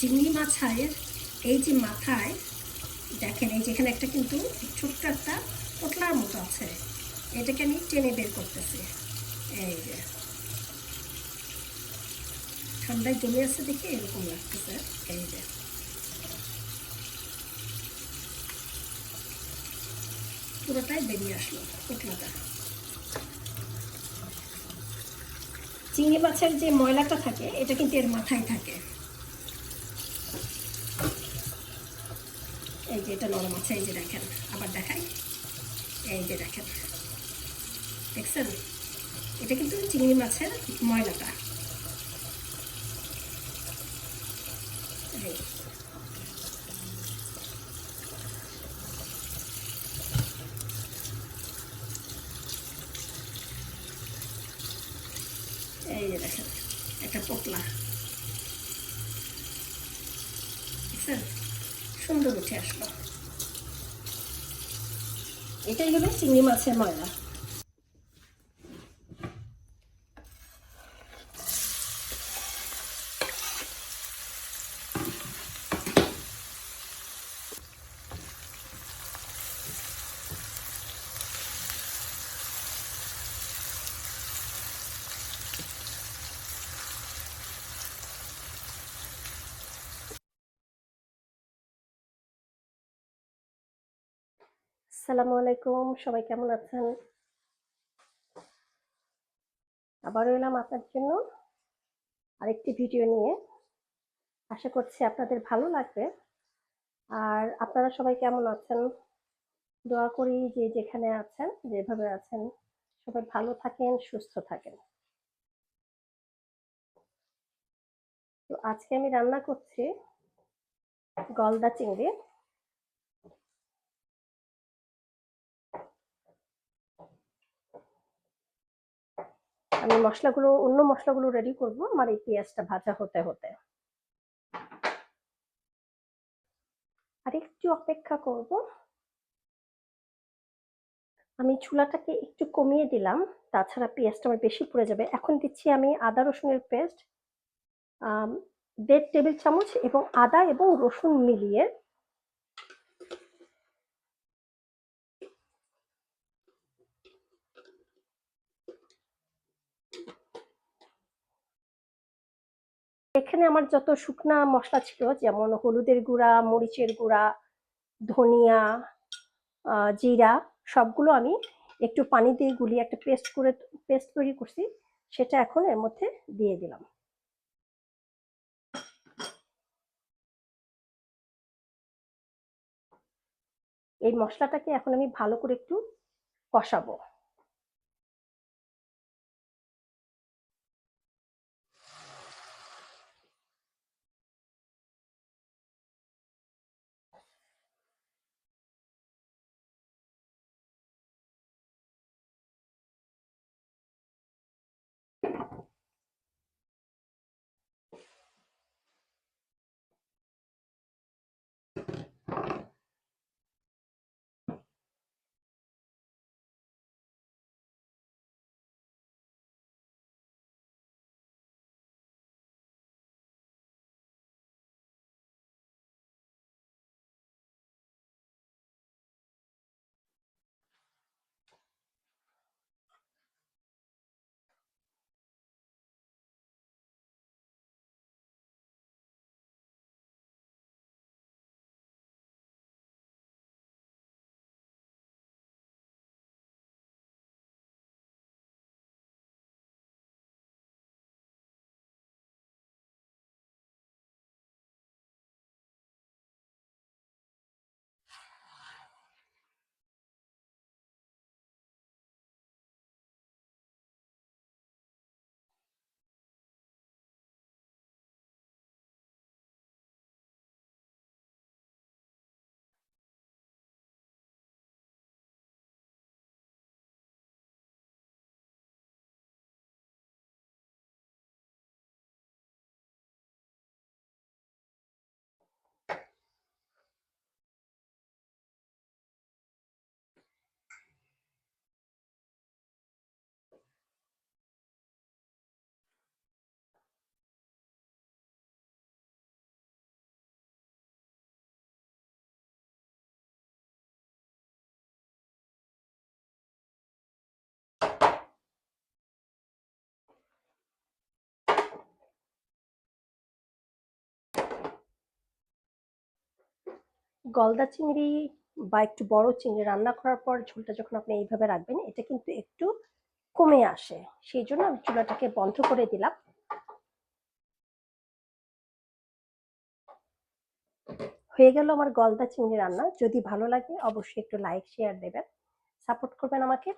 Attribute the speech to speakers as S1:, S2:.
S1: চিংড়ি মাছের এই যে মাথায়, দেখেন এই যেখানে একটা কিন্তু ছোট্ট একটা পোটলার মতো আছে। এটাকে আমি টেনে বের করতেছি। এই যে। ঠান্ডায় জমে আছে দেখে এরকম লাগতেছে। এই যে। পুরোটাই বেরিয়ে আসলো পোটলাটা। চিংড়ি মাছের যে ময়লাটা থাকে, এটা কিন্তু এর মাথায় থাকে। এই যে এটা নরম আছে, এই যে দেখেন। আবার দেখাই। এই যে দেখেন। দেখছেন? এটা কিন্তু চিংড়ি মাছের ময়লাটা। এই। যে দেখেন, একটা পোটলা। দেখছেন? সুন্দর উঠে আসলো। এটাই হলো চিংড়ি মাছের ময়লা। আসসালামু আলাইকুম, সবাই কেমন আছেন? আবারও এলাম আপনার জন্য আরেকটি ভিডিও নিয়ে। আশা করছি আপনাদের ভালো লাগবে। আর আপনারা সবাই কেমন আছেন? দোয়া করি যে যেখানে আছেন, যেভাবে আছেন, সবাই ভালো থাকেন, সুস্থ থাকেন। তো আজকে আমি রান্না করছি গলদা চিংড়ি। আমি মশলাগুলো, অন্য মশলাগুলো রেডি করব। আমার এই পেঁয়াজটা ভাজা হতে হতে। আর একটু অপেক্ষা করব। আমি চুলাটাকে একটু কমিয়ে দিলাম। তাছাড়া পেঁয়াজটা আমার বেশি পড়ে যাবে। এখন দিচ্ছি আমি আদা রসুনের পেস্ট দেড় টেবিল চামচ এবং আদা এবং রসুন মিলিয়ে এখানে আমার যত শুকনা মশলা ছিল, যেমন হলুদের গুঁড়া, মরিচের গুঁড়া, ধনিয়া জিরা, সবগুলো আমি একটু পানি দিয়ে গুলিয়ে একটা পেস্ট করে, পেস্ট তৈরি করছি, সেটা এখন এর মধ্যে দিয়ে দিলাম। এই মশলাটাকে এখন আমি ভালো করে একটু কষাবো। গলদা চিংড়ি বা একটু বড় চিংড়ি রান্না করার পর ঝোলটা যখন আপনি এইভাবে রাখবেন, এটা কিন্তু একটু কমে আসে। সেই জন্য আমি চুলাটাকে বন্ধ করে দিলাম। হয়ে গেল আমার গলদা চিংড়ি রান্না। যদি ভালো লাগে, অবশ্যই একটু লাইক শেয়ার দেবেন। সাপোর্ট করবেন আমাকে।